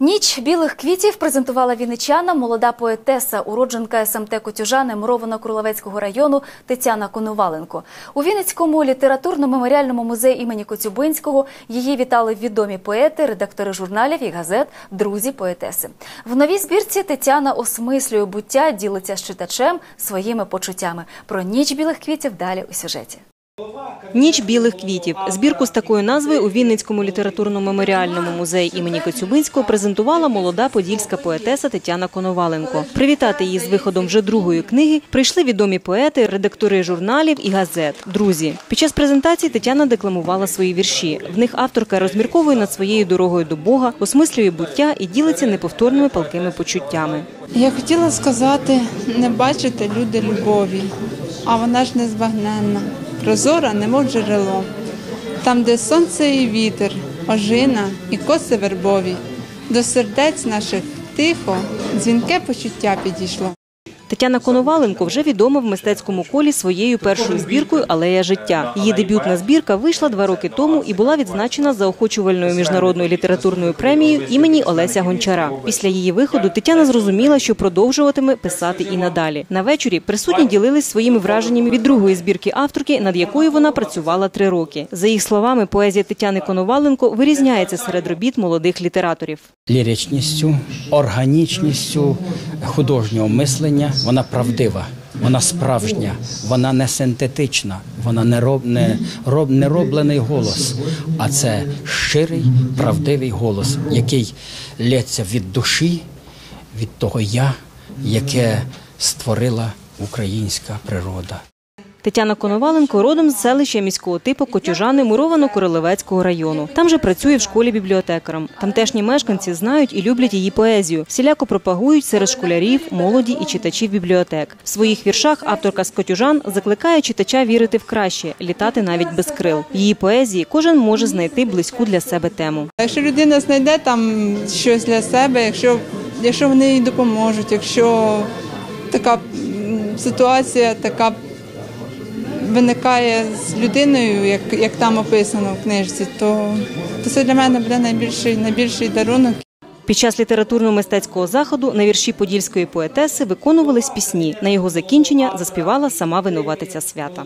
Ніч білих квітів презентувала вінничанам молода поетеса, уродженка СМТ Котюжани Муровано Круловецького району Тетяна Коноваленко. У Вінницькому літературно-меморіальному музеї імені Коцюбинського її вітали відомі поети, редактори журналів і газет, друзі поетеси. В новій збірці Тетяна осмислює буття, ділиться з читачем своїми почуттями. Про ніч білих квітів далі у сюжеті. Ніч білих квітів. Збірку з такою назвою у Вінницькому літературно-меморіальному музеї імені Коцюбинського презентувала молода подільська поетеса Тетяна Коноваленко. Привітати її з виходом вже другої книги прийшли відомі поети, редактори журналів і газет. Друзі. Під час презентації Тетяна декламувала свої вірші. В них авторка розмірковує над своєю дорогою до Бога, осмислює буття і ділиться неповторними палкими почуттями. Я хотіла сказати, не бачите люди любові, а вона ж незбагненна, прозора, немов джерело. Там, де сонце і вітер, ожина і коси вербові, до сердець наших тихо, дзвінке почуття підійшло. Тетяна Коноваленко вже відома в мистецькому колі своєю першою збіркою Алея життя. Її дебютна збірка вийшла два роки тому і була відзначена заохочувальною міжнародною літературною премією імені Олеся Гончара. Після її виходу Тетяна зрозуміла, що продовжуватиме писати і надалі. На вечорі присутні ділились своїми враженнями від другої збірки авторки, над якою вона працювала три роки. За їх словами, поезія Тетяни Коноваленко вирізняється серед робіт молодих літераторів. ліричністю, органічністю художнього мислення. Вона правдива, вона справжня, вона не синтетична, вона не роб, не, роб, не роблений голос, а це щирий, правдивий голос, який лється від душі, від того я, яке створила українська природа. Тетяна Коноваленко родом з селища міського типу Котюжани Муровано-Королевецького району. Там же працює в школі бібліотекаром. Тамтешні мешканці знають і люблять її поезію. Всіляко пропагують серед школярів, молоді і читачів бібліотек. В своїх віршах авторка з Котюжан закликає читача вірити в краще, літати навіть без крил. В її поезії кожен може знайти близьку для себе тему. Якщо людина знайде там щось для себе, якщо, якщо вони їй допоможуть, якщо така ситуація така виникає з людиною, як, як там описано в книжці, то, то це для мене буде найбільший, найбільший дарунок. Під час літературно-мистецького заходу на вірші подільської поетеси виконувались пісні. На його закінчення заспівала сама винуватиця свята.